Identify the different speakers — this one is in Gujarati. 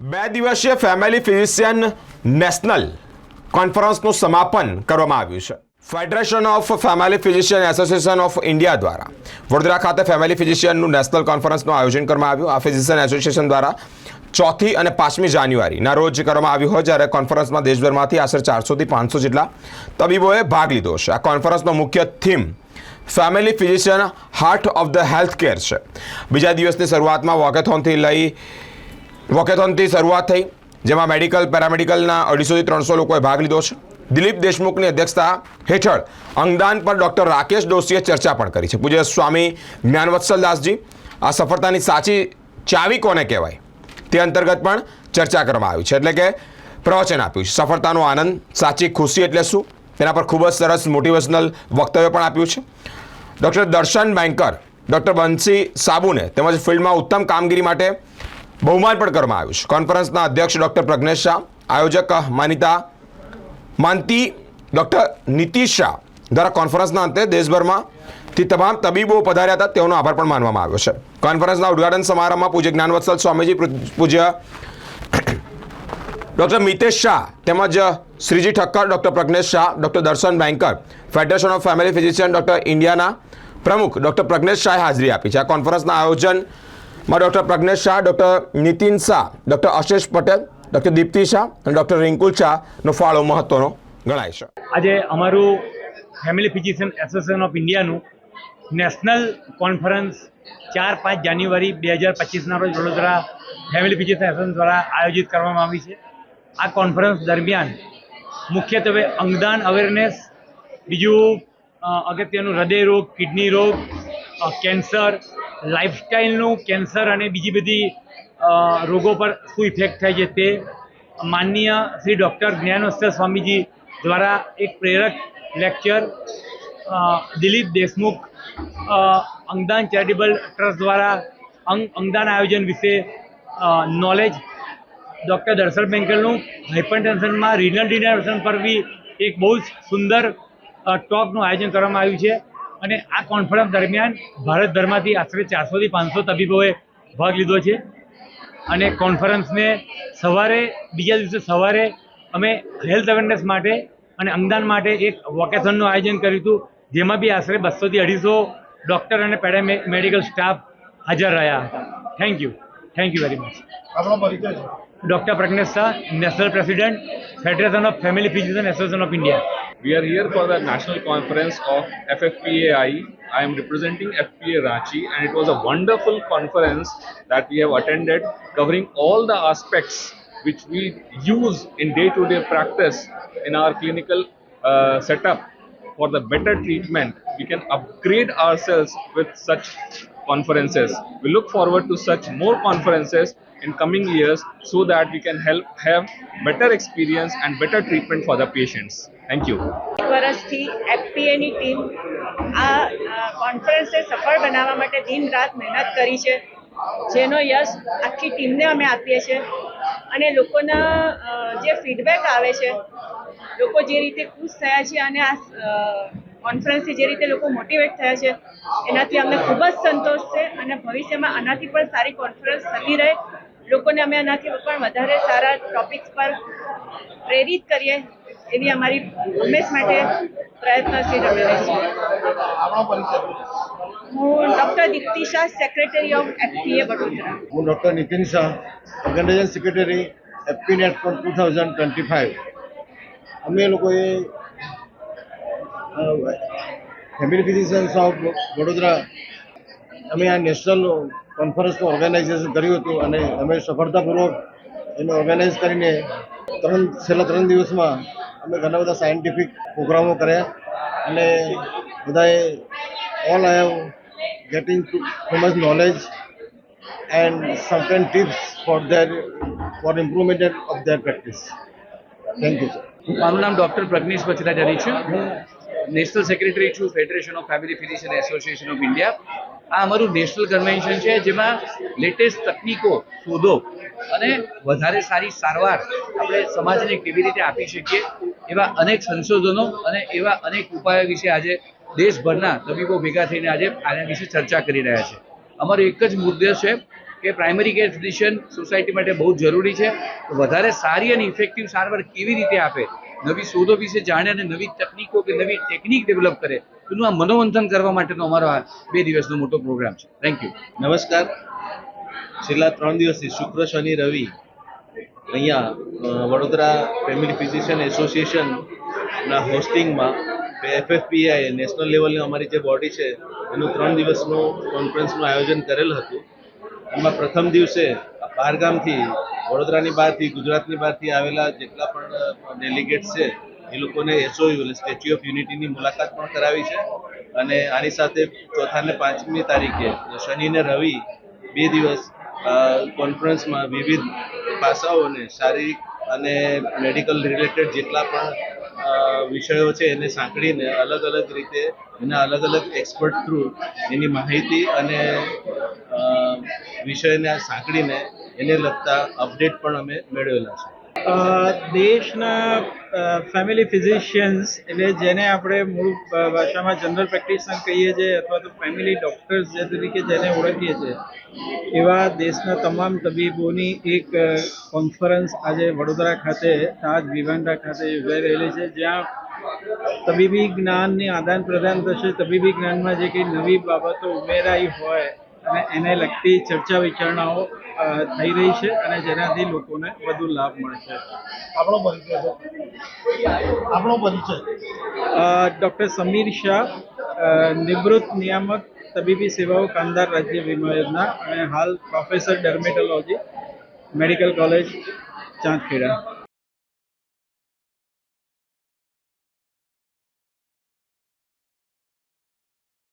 Speaker 1: બે દિવસીય ફેમિલી ફિઝિશિયન નેશનલ કોન્ફરન્સનું સમાપન કરવામાં આવ્યું છે. Federation of family physician association of India દ્વારા વડોદરા ખાતે ફેમિલી ફિઝિશિયનનું નેશનલ કોન્ફરન્સનું આયોજન કરવામાં આવ્યું. આ ફિઝિશિયન એસોસિએશન દ્વારા ચોથી અને પાંચમી જાન્યુઆરીના રોજ કરવામાં આવ્યું હોય, જ્યારે કોન્ફરન્સમાં દેશભરમાંથી આશરે ચારસોથી પાંચસો જેટલા તબીબોએ ભાગ લીધો છે. આ કોન્ફરન્સનો મુખ્ય theme family physician heart of the health care છે. બીજા દિવસની શરૂઆતમાં વોકેથોનથી લઈ વોકેથોનથી શરૂઆત થઈ, જેમાં મેડિકલ, પેરામેડિકલના અઢીસોથી ત્રણસો લોકોએ ભાગ લીધો છે. દિલીપ દેશમુખની અધ્યક્ષતા હેઠળ અંગદાન પર ડૉક્ટર રાકેશ ડોશીએ ચર્ચા પણ કરી છે. પૂજ્ય સ્વામી જ્ઞાનવત્સલદાસજી, આ સફળતાની સાચી ચાવી કોને કહેવાય? તે અંતર્ગત પણ ચર્ચા કરવામાં આવી છે. એટલે કે પ્રવચન આપ્યું છે. સફળતાનો આનંદ, સાચી ખુશી એટલે શું? તેના પર ખૂબ જ સરસ મોટિવેશનલ વક્તવ્ય પણ આપ્યું છે. ડૉક્ટર દર્શન બેન્કર, ડૉક્ટર બંસી સાબુને તેમજ ફિલ્ડમાં ઉત્તમ કામગીરી માટે બહુમાન પણ કરવામાં આવ્યું છે. કોન્ફરન્સના અધ્યક્ષ ડૉક્ટર પ્રજ્ઞેશ શાહ, આયોજક માનિતા માનતી ડૉક્ટર નીતિશ શાહ દ્વારા કોન્ફરન્સના અંતે દેશભરમાંથી તમામ તબીબો પધાર્યા હતા. તેઓનો આભાર પણ માનવામાં આવ્યો છે. કોન્ફરન્સના ઉદઘાટન સમારંભમાં પૂજ્ય જ્ઞાનવત્સલ સ્વામીજી પૂજ્ય ડૉક્ટર મિતેશ શાહ તેમજ Shreeji Thakkar, doctor Pragnesh Shah, doctor Darshan Banker federation of family physician doctor ઇન્ડિયાના પ્રમુખ ડૉક્ટર પ્રજ્ઞેશ શાહે હાજરી આપી છે. આ કોન્ફરન્સના આયોજનમાં doctor Pragnesh Shah, doctor Nitin Shah, doctor Ashesh Patel, doctor Dipti Shah અને ડૉક્ટર રિંકુલ શાહનો ફાળો મહત્વનો ગણાય છે.
Speaker 2: આજે અમારું ફેમિલી ફિઝિશિયન એસોસિએશન ઓફ ઇન્ડિયાનું નેશનલ કોન્ફરન્સ ચાર પાંચ જાન્યુઆરી બે હજાર પચીસના રોજ વડોદરા ફેમિલી ફિઝિશિયન એસોસિએશન દ્વારા આયોજિત કરવામાં આવી છે. આ કોન્ફરન્સ દરમિયાન મુખ્યત્વે અંગદાન અવેરનેસ બીજું અગત્યનું હૃદય રોગ કિડની રોગ કેન્સર લાઇફસ્ટાઇલનું કેન્સર અને બીજી બધી રોગો પર શું ઇફેક્ટ થાય છે તે માનનીય શ્રી ડૉક્ટર જ્ઞાનોત્સવ સ્વામીજી દ્વારા એક પ્રેરક લેક્ચર દિલીપ દેશમુખ અંગદાન ચેરિટેબલ ટ્રસ્ટ દ્વારા અંગ, અંગદાન આયોજન વિશે નોલેજ ડૉક્ટર દર્શન બેંકલનું હાઇપરટેન્શનમાં રિનલ ડિનાઇશન પર બી એક બહુ જ સુંદર ટોકનું આયોજન કરવામાં આવ્યું છે. અને આ કોન્ફરન્સ દરમિયાન ભારતભરમાંથી આશરે ચારસોથી પાંચસો તબીબોએ ભાગ લીધો છે. અને કોન્ફરન્સને સવારે બીજા દિવસે સવારે અમે હેલ્થ અવેરનેસ માટે અને અંગદાન માટે એક વોકેશનનું આયોજન કર્યું હતું જેમાં બી આશરે બસોથી અઢીસો ડૉક્ટર અને પેરા મેડિકલ સ્ટાફ હાજર રહ્યા હતા. Thank you thank you very much doctor Pragnesh Shah national president federation of family physician association of India
Speaker 3: We are here for the national conference of FFPAI. I am representing FPA Ranchi, and it was a wonderful conference that we have attended, covering all the aspects which we use in day-to-day practice in our clinical uh, setup for the better treatment. We can upgrade ourselves with such conferences. We look forward to such more conferences in coming years so that we can help have better experience and better treatment for the patients. Thank you.
Speaker 4: એક વર્ષથી એફપીએની ટીમ આ કોન્ફરન્સને સફળ બનાવવા માટે દિન રાત મહેનત કરી છે જેનો યશ આખી ટીમને અમે આપીએ છીએ અને લોકોના જે ફીડબેક આવે છે લોકો જે રીતે ખુશ થયા છે અને આ કોન્ફરન્સથી જે રીતે લોકો મોટિવેટ થયા છે એનાથી અમને ખૂબ જ સંતોષ છે અને ભવિષ્યમાં આનાથી પણ સારી કોન્ફરન્સ થતી રહે. લોકોને અમે આનાથી પણ વધારે સારા ટોપિક્સ પર પ્રેરિત કરીએ એવી અમારી હંમેશ માટે પ્રયત્નશીલ અમે રહીશું. હું doctor Dipti Shah secretary of FPA Vadodara.
Speaker 5: હું doctor Nitin Shah organisation secretary FP net four two thousand twenty five અમે લોકોએ ફેમિલી ફિઝિશિયન્સ ઓફ વડોદરા. અમે આ નેશનલ કોન્ફરન્સનું ઓર્ગેનાઇઝેશન કર્યું હતું અને અમે સફળતાપૂર્વક એને ઓર્ગેનાઇઝ કરીને ત્રણ છેલ્લા ત્રણ દિવસમાં અમે ઘણા બધા સાયન્ટિફિક પ્રોગ્રામો કર્યા અને બધાએ all I have getting too much knowledge and certain tips for their for improvement of their practice. Thank you,
Speaker 6: મારું નામ ડૉક્ટર પ્રજ્ઞેશ બચરાચારી છે. નેશનલ સેક્રેટરી છું federation of family physician association of India આ અમારું નેશનલ કન્વેન્શન છે, જેમાં લેટેસ્ટ તકનીકો શોધો અને વધારે સારી સારવાર આપણે સમાજને કેવી રીતે આપી શકીએ, એવા અનેક સંશોધનો અને એવા અનેક ઉપાયો વિશે આજે દેશભરના તબીબો ભેગા થઈને આજે આના વિશે ચર્ચા કરી રહ્યા છે. અમારો એક જ મુદ્દો છે કે પ્રાઇમરી કેર ફિઝિશિયન સોસાયટી માટે બહુ જરૂરી છે. વધારે સારી અને ઇફેક્ટિવ સારવાર કેવી રીતે આપે? નવી શોધો વિશે જાણે અને નવી તકનીકો કે નવી ટેકનિક ડેવલપ કરે, એનું આ મનોમંથન કરવા માટેનો અમારો આ બે દિવસનો મોટો પ્રોગ્રામ છે. થેન્ક યુ
Speaker 7: નમસ્કાર. છેલ્લા ત્રણ દિવસથી શુક્ર, શનિ, રવિ અહીંયા વડોદરા ફેમિલી ફિઝિશિયન એસોસિએશનના હોસ્ટિંગમાં એફએફપીઆઈ નેશનલ લેવલની અમારી જે બોડી છે, એનું ત્રણ દિવસનું કોન્ફરન્સનું આયોજન કરેલ હતું. એમાં પ્રથમ દિવસે બહારગામથી વડોદરાની બહારથી, ગુજરાતની બહારથી આવેલા જેટલા પણ ડેલિગેટ્સ છે, એ લોકોને એસઓયુ એટલે સ્ટેચ્યુ ઓફ યુનિટીની મુલાકાત પણ કરાવી છે. અને આની સાથે ચોથા ને પાંચમી તારીખે શનિ ને રવિ, બે દિવસ કોન્ફરન્સમાં વિવિધ પાસાઓને શારીરિક અને મેડિકલ રિલેટેડ જેટલા પણ વિષયો છે એને સાંકળીને અલગ અલગ રીતે એના અલગ અલગ એક્સપર્ટ થ્રુ એની માહિતી અને વિષયને સાંકળીને એને લગતા અપડેટ પણ અમે મેળવેલા છે.
Speaker 8: દેશના ફેમિલી ફિઝિશિયન્સ એટલે જેને આપણે મૂળ ભાષામાં જનરલ પ્રેક્ટિશનર કહીએ છીએ અથવા તો ફેમિલી ડોક્ટર્સ જે તરીકે જેને ઓળખીએ છીએ, એવા દેશના તમામ તબીબોની એક કોન્ફરન્સ આજે વડોદરા ખાતે, તાજ વિવાંડા ખાતે યોજાઈ રહેલી છે, જ્યાં તબીબી જ્ઞાનની આદાન પ્રદાન થશે. તબીબી જ્ઞાનમાં જે કંઈ નવી બાબતો ઉમેરાઈ હોય અને એને લગતી ચર્ચા વિચારણાઓ થઈ રહી છે અને જેનાથી લોકોને વધુ લાભ મળશે
Speaker 5: આપણો પરિચય આપણો પરિચય.
Speaker 8: ડૉક્ટર સમીર શાહ નિવૃત્ત નિયામક તબીબી સેવાઓ કામદાર રાજ્ય વીમા યોજના અને હાલ professor dermatology medical college Chandkheda.